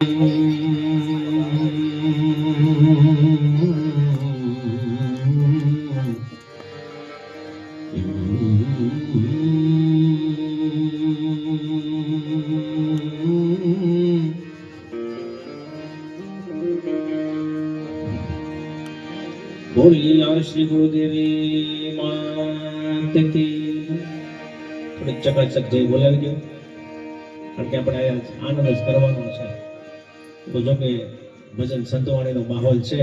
બોલિયા શ્રી ગુરુદેવી માત કી થોડીક ચકાચક જય બોલાવી દો. કારણ કે આપણે આનંદ કરવાનો છે. તો જો કે ભજન સંતવાણીનો માહોલ છે.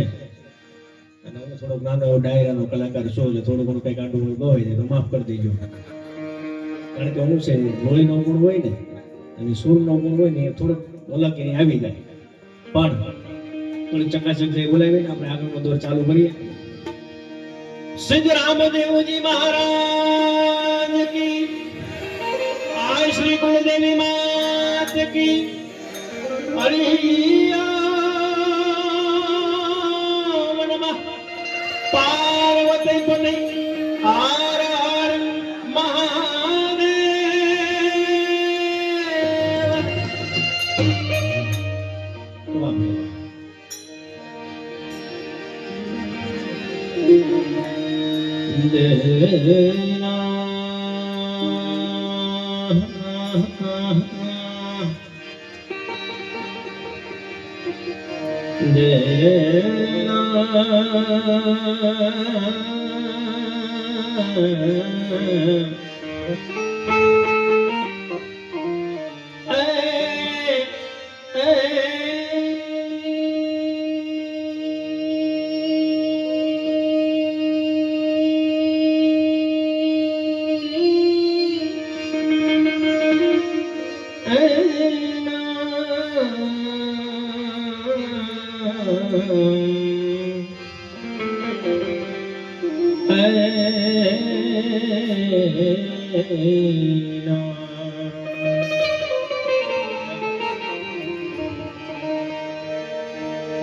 અને હું થોડોક નાનો ડાયરાનો કલાકાર છું એટલે થોડું ઘણું કંઈક આંડું હોય જાય તો માફ કરી દેજો. કારણ કે હું છે, લોહીનો ગુણ હોય ને, અને સૂરનો ગુણ હોય ને, એ થોડોક અલગ એની આવી જાય. પણ થોડી ચકાચક જય બોલાવીને આપણે આગળનો દોર ચાલુ કરીએ. સિદ્ધ રામદેવજી મહારાજ કી, આ શ્રી કુળદેવી માત કી પાર્વતી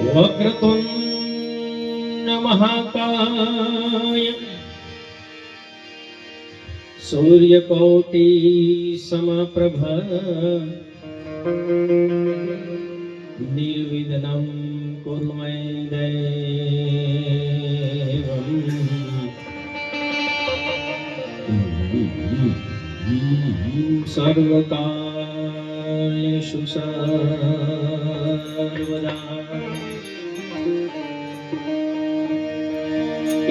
વક્રતુંડ મહાકાય સૂર્યકોટિ સમપ્રભ નિર્વિઘ્नं કુરુ મે દેવમ સર્વકાર્યેષુ સર્વદા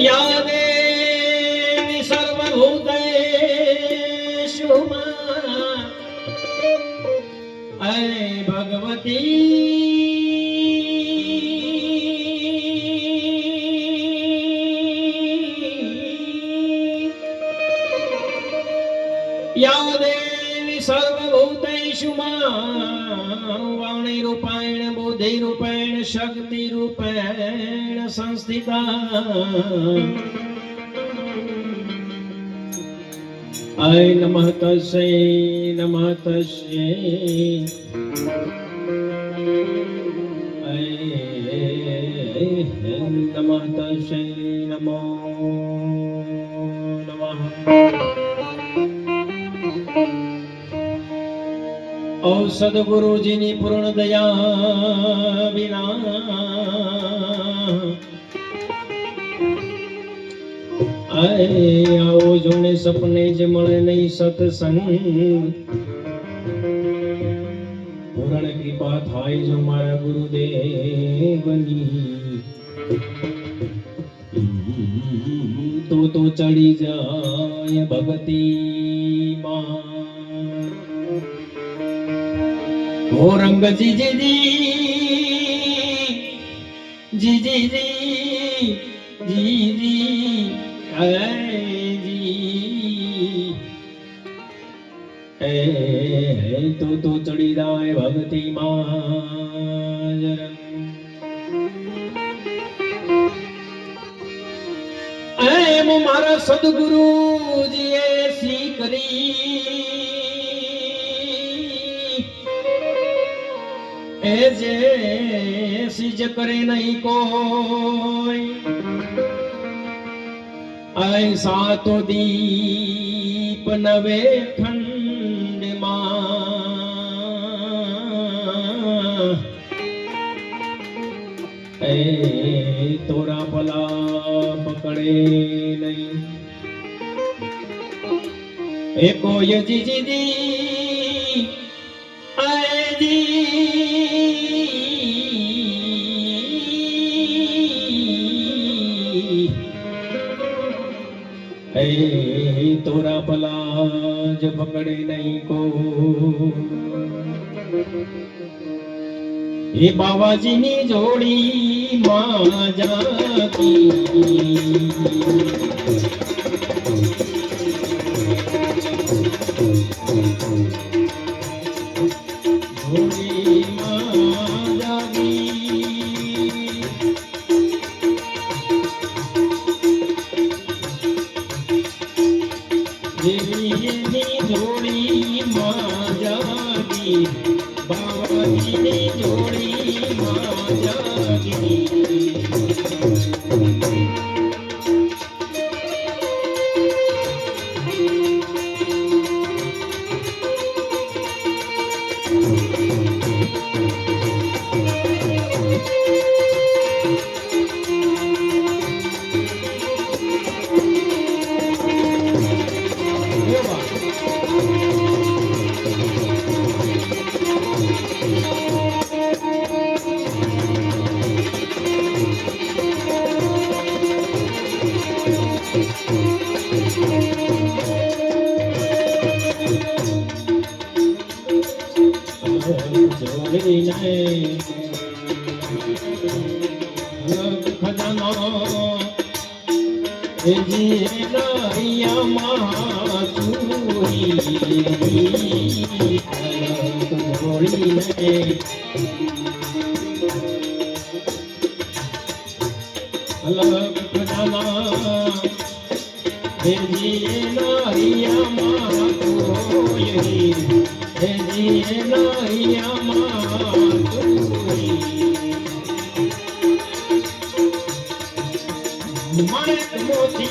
या देवी सर्वभूतेषु मा- अये भगवती या देवी सर्वभूतेषु मां वाणीरूपेण बुद्धिरूपेण शक्तिरूपेण संस्थिता अय नमः तस्यै नमः तस्यै अय नमः तस्यै नमो नमः ઓ સદગુરુજીની પૂર્ણ દયા વિના આય આવો જોને સપને જ મળે નહીં સત્સંગ. પૂરણ કૃપા થાય જો મારા ગુરુદેવની તો તો ચડી જાય ભગતીમાં ઓ રંગ જી જી જી જી. જી જી. જી. અય જી એ તો તો ચડી જાય ભક્તિ માં એમ મારા સદગુરુજીએ સી કરી? એ જે સિજ કરે નહીં કોઈ. એસા તો દીપ નવે ખંડમાં. એ તોરા ભલા પકડે નહીં. એ કોઈ જીજી દી, આય દી ભલા જ બગડે નહીં કો. એ બાવાજીની જોડી માં જાતી. જોગરીને ભજનો જીરયમાં સુરી ભોળીને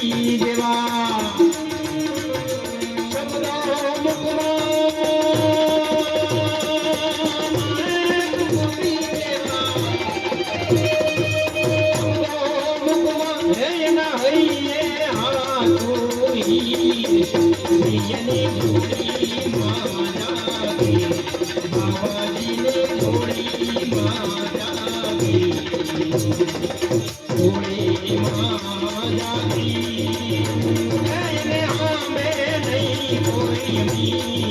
કરી દેવા Thank you. can be.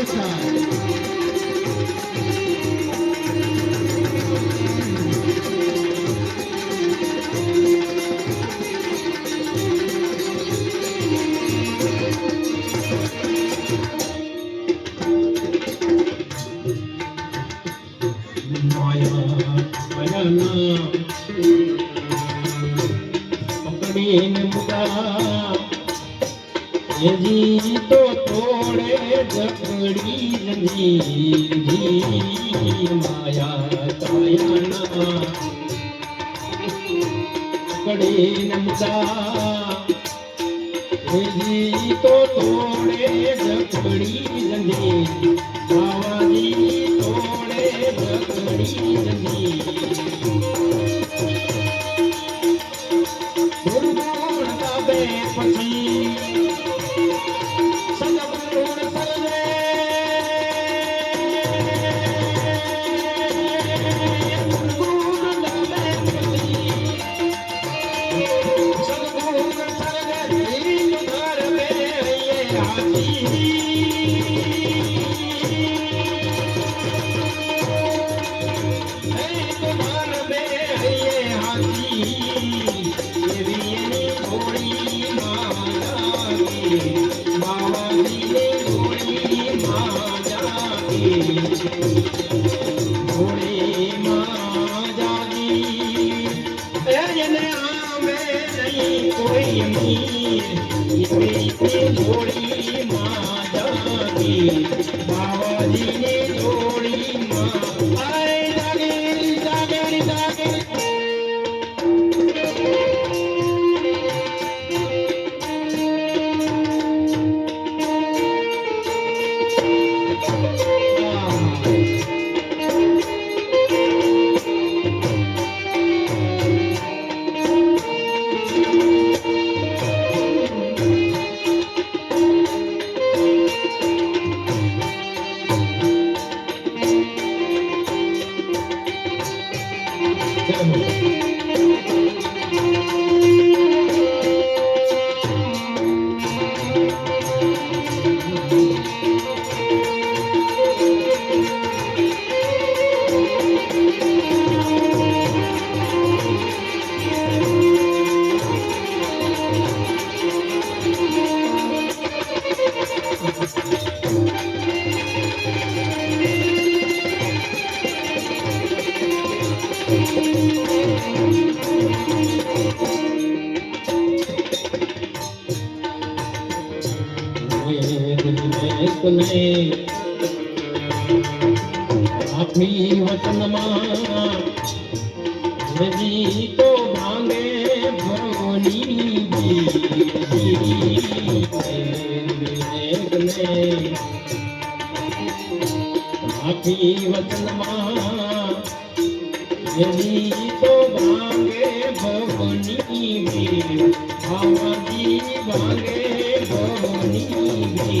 Outside. પકડીનતા હેજી તો તોડે જકડી જંદી બાવાજી તોડે જકડી જંદી बाबाजी ને આપી વતનમાં હજી તો ભાંગે ભગોની આપી વતનમાં ભવની ભાગે ભવની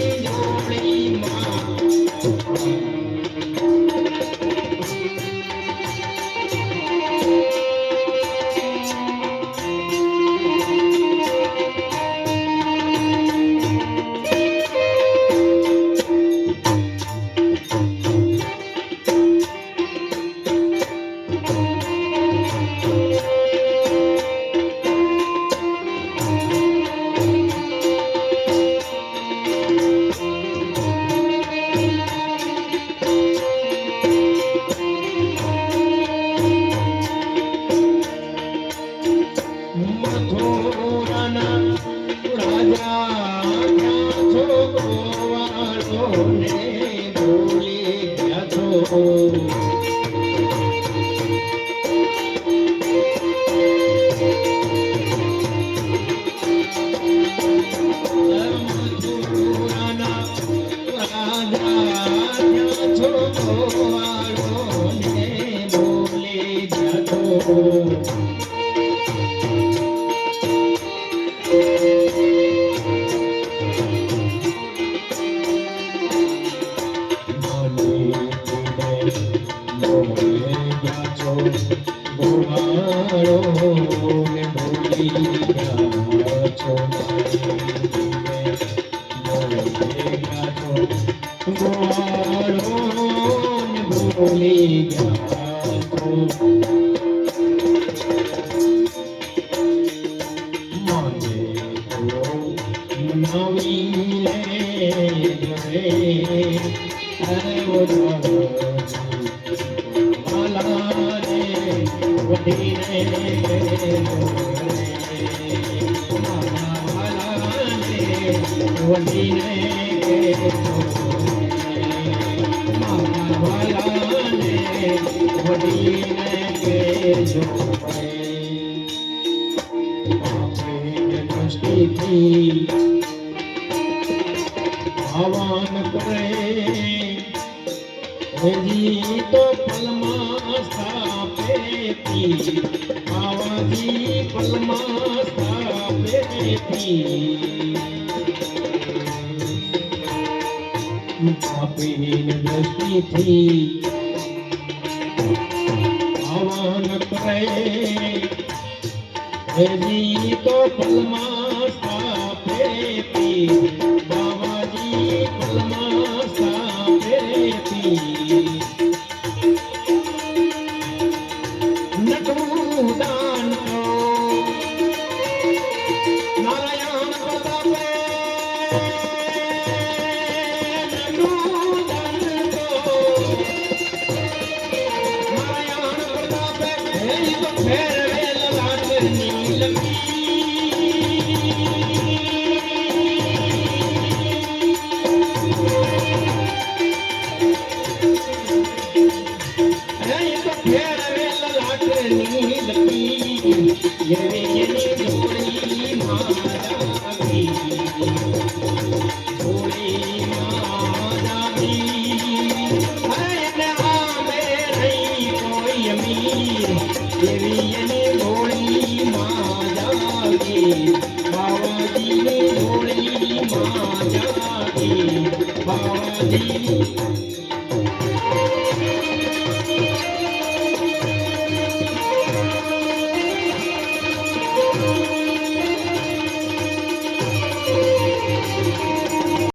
Matou. વડીને પલમાં સ્થાપેતી બાવાજી પલમાં સ્થાપેતી આપેન દ્રષ્ટિથી આવાન કરે હજી તો પલમાં સ્થાપેતી બાવાજી પલમાં